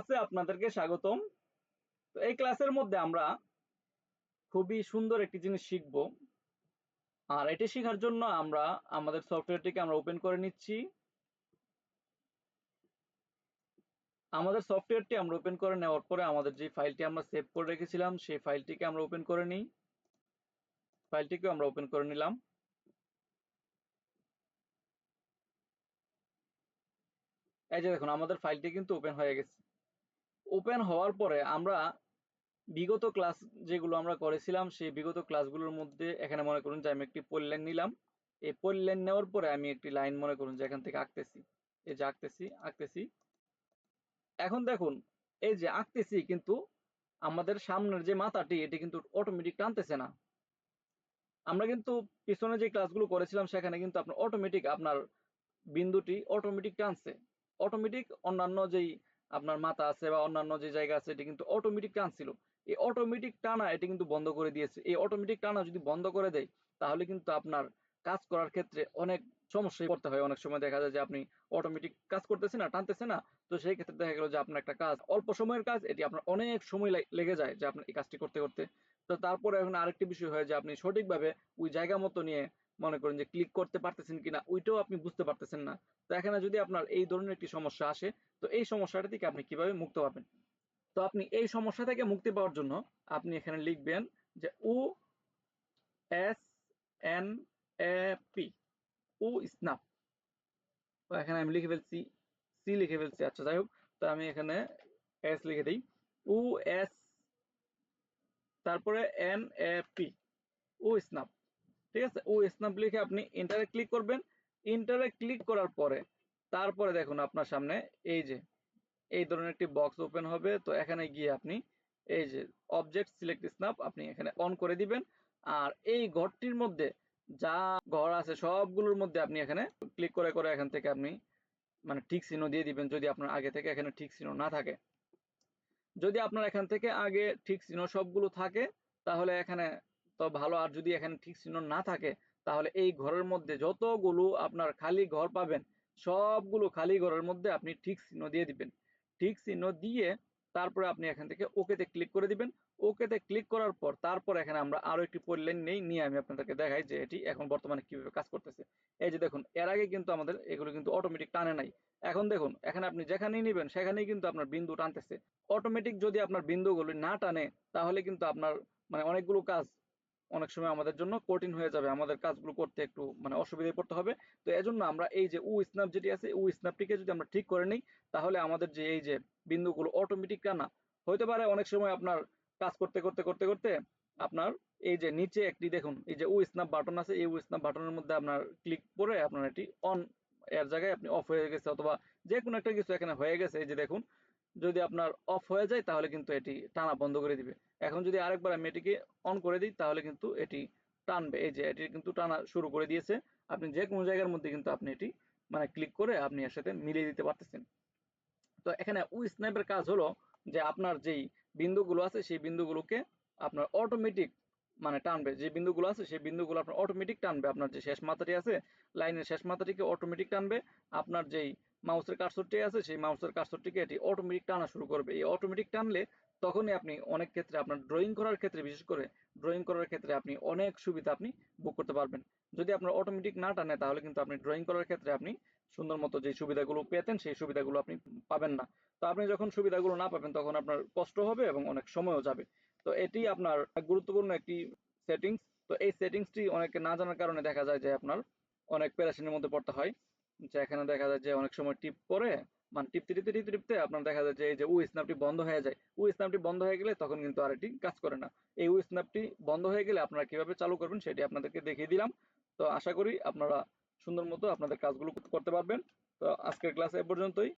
ক্লাসে আপনাদেরকে স্বাগতম। তো এই ক্লাসের মধ্যে আমরা খুবই সুন্দর একটি জিনিস শিখব। আর এটি শেখার জন্য আমরা আমাদের সফটওয়্যারটিকে আমরা ওপেন করে নিচ্ছি। আমাদের সফটওয়্যারটি আমরা ওপেন করে নেওয়ার পরে আমাদের যে ফাইলটি আমরা সেভ করে রেখেছিলাম, সেই ফাইলটিকে আমরা ওপেন করে নিই। ফাইলটিকে আমরা ওপেন করে নিলাম। এই যে দেখুন, আমাদের ফাইলটি কিন্তু ওপেন হয়ে গেছে। ওপেন হওয়ার পরে আমরা বিগত ক্লাস যেগুলো আমরা করেছিলাম, সেই বিগত ক্লাসগুলোর মধ্যে এখানে মনে করুন যে আমি একটি পরিলাইন নিলাম। এই পরিলাইন নেওয়ার পরে আমি একটি লাইন মনে করুন যে এখান থেকে আঁকতেছি। এই যে আঁকতেছি আঁকতেছি। এখন দেখুন, এই যে আঁকতেছি কিন্তু আমাদের সামনের যে মাথাটি, এটি কিন্তু অটোমেটিক টানতেছে না। আমরা কিন্তু পিছনে যে ক্লাসগুলো করেছিলাম, সেখানে কিন্তু আপনার অটোমেটিক আপনার বিন্দুটি অটোমেটিক টানছে। অটোমেটিক অন্যান্য যেই আপনার মাথা আছে বা অন্যান্য যে জায়গা আছে, এটি কিন্তু অটোমেটিক টানছিল এই অটোমেটিক টানা এটি কিন্তু বন্ধ করে দিয়েছে। এই অটোমেটিক টানা যদি বন্ধ করে দেয়, তাহলে কিন্তু আপনার কাজ করার ক্ষেত্রে অনেক সমস্যায় পড়তে হয়। অনেক সময় দেখা যায় যে আপনি অটোমেটিক কাজ করতেছে না টানতেছে না, তো সেই ক্ষেত্রে দেখা গেল যে আপনার একটা কাজ, অল্প সময়ের কাজ, এটি আপনার অনেক সময় লেগে যায় যে আপনার এই কাজটি করতে করতে। তো তারপরে এখন আরেকটি বিষয় হয় যে আপনি সঠিকভাবে ওই জায়গা মতো নিয়ে মনে করেন যে ক্লিক করতে পারতেছেন কিনা, ওইটাও আপনি বুঝতে পারতেছেন না। তো এখানে যদি আপনার এই ধরনের একটি সমস্যা আসে, তো এই সমস্যাটা থেকে আপনি কীভাবে মুক্ত পাবেন? তো আপনি এই সমস্যা থেকে মুক্তি পাওয়ার জন্য আপনি এখানে লিখবেন যে O S, N, A, P O snap তো এখানে আমি লিখে ফেলছি, সি লিখে ফেলছি। আচ্ছা যাই হোক, তো আমি এখানে এস লিখে দিই। ও এস, তারপরে N, A, P O snap ঠিক আছে? ও স্ন্যাপ লিখে আপনি ইন্টারে ক্লিক করবেন। ইন্টারে ক্লিক করার পরে, তারপরে দেখুন আপনার সামনে এই যে, এই ধরনের একটি বক্স ওপেন হবে। তো এখানে গিয়ে আপনি এই যে অবজেক্ট সিলেক্ট স্ন্যাপ আপনি এখানে অন করে দিবেন। আর এই ঘরটির মধ্যে যা ঘর আছে সবগুলোর মধ্যে আপনি এখানে ক্লিক করে করে এখান থেকে আপনি মানে ঠিক চিহ্ন দিয়ে দিবেন যদি আপনার আগে থেকে এখানে ঠিক চিহ্ন না থাকে। যদি আপনার এখান থেকে আগে ঠিক চিহ্ন সবগুলো থাকে, তাহলে এখানে তো ভালো। আর যদি এখানে ঠিক চিহ্ন না থাকে, তাহলে এই ঘরের মধ্যে যতগুলো আপনার খালি ঘর পাবেন, সবগুলো খালি ঘরের মধ্যে আপনি ঠিক চিহ্ন দিয়ে দিবেন। ঠিক চিহ্ন দিয়ে তারপরে আপনি এখান থেকে ওকেতে ক্লিক করে দিবেন। ওকেতে ক্লিক করার পর তারপর এখানে আমরা আরও একটি পরিলেন নেই, নিয়ে আমি আপনাদেরকে দেখাই যে এটি এখন বর্তমানে কীভাবে কাজ করতেছে। এই যে দেখুন, এর আগে কিন্তু আমাদের এগুলো কিন্তু অটোমেটিক টানে নাই। এখন দেখুন, এখানে আপনি যেখানেই নেবেন, সেখানেই কিন্তু আপনার বিন্দু টানতেছে। অটোমেটিক যদি আপনার বিন্দুগুলি না টানে, তাহলে কিন্তু আপনার মানে অনেকগুলো কাজ অনেক সময় আমাদের জন্য কঠিন হয়ে যাবে, আমাদের কাজগুলো করতে একটু মানে অসুবিধায় পড়তে হবে। তো এজন্য আমরা এই যে উ স্ন্যাপ যেটি আছে, উ স্ন্যাপটিকে যদি আমরা ঠিক করে নিই, তাহলে আমাদের যে এই যে বিন্দুগুলো অটোমেটিক টানা, হইতে পারে অনেক সময় আপনার কাজ করতে করতে করতে করতে আপনার এই যে নিচে একটি দেখুন, এই যে উ স্ন্যাপ বাটন আছে, এই উ স্ন্যাপ বাটনের মধ্যে আপনার ক্লিক করে আপনার এটি অন এর জায়গায় আপনি অফ হয়ে গেছে, অথবা যে কোনো একটা কিছু এখানে হয়ে গেছে, এই যে দেখুন যদি আপনার অফ হয়ে যায়, তাহলে কিন্তু এটি টানা বন্ধ করে দিবে। এখন যদি আরেকবার আমি এটিকে অন করে দিই, তাহলে কিন্তু এটি টানবে। এই যে, এটি কিন্তু টানা শুরু করে দিয়েছে। আপনি যে কোনো জায়গার মধ্যে কিন্তু আপনি এটি মানে ক্লিক করে আপনি এর সাথে মিলিয়ে দিতে পারতেছেন। তো এখানে উই স্ন্যাপের কাজ হলো যে আপনার যেই বিন্দুগুলো আছে, সেই বিন্দুগুলোকে আপনার অটোমেটিক মানে টানবে, যে বিন্দুগুলো আছে সেই বিন্দুগুলো আপনার অটোমেটিক টানবে। আপনার যে শেষ মাথাটি আছে, লাইনের শেষ মাথাটিকে অটোমেটিক টানবে। আপনার যেই মাউসের কার্সরটি আছে, সেই মাউসের কার্সরটিকে এটি অটোমেটিক টানা শুরু করবে। এই অটোমেটিক টানলে তখনই আপনি অনেক ক্ষেত্রে আপনার ড্রয়িং করার ক্ষেত্রে, বিশেষ করে ড্রয়িং করার ক্ষেত্রে আপনি অনেক সুবিধা আপনি বুক করতে পারবেন। যদি আপনার অটোমেটিক না টানে, তাহলে কিন্তু আপনি ড্রয়িং করার ক্ষেত্রে আপনি সুন্দর মতো যে সুবিধাগুলো পেতেন, সেই সুবিধাগুলো আপনি পাবেন না। তো আপনি যখন সুবিধাগুলো না পাবেন, তখন আপনার কষ্ট হবে এবং অনেক সময়ও যাবে। তো এটি আপনার গুরুত্বপূর্ণ একটি সেটিংস তো এই সেটিংসটি অনেকে না জানার কারণে দেখা যায় যে আপনার অনেক পেরেশানির মধ্যে পড়তে হয়। যে এখানে দেখা যায় যে অনেক সময় টিপ করে মানে টিপতে টিপতে টিপতে টিপতে আপনার দেখা যায় যে এই যে উ স্ন্যাপটি বন্ধ হয়ে যায়। উ স্ন্যাপটি বন্ধ হয়ে গেলে তখন কিন্তু আর এটি কাজ করে না। এই উ স্ন্যাপটি বন্ধ হয়ে গেলে আপনারা কীভাবে চালু করবেন সেটি আপনাদেরকে দেখিয়ে দিলাম। তো আশা করি আপনারা সুন্দর মতো আপনাদের কাজগুলো করতে পারবেন। তো আজকের ক্লাস এ পর্যন্তই।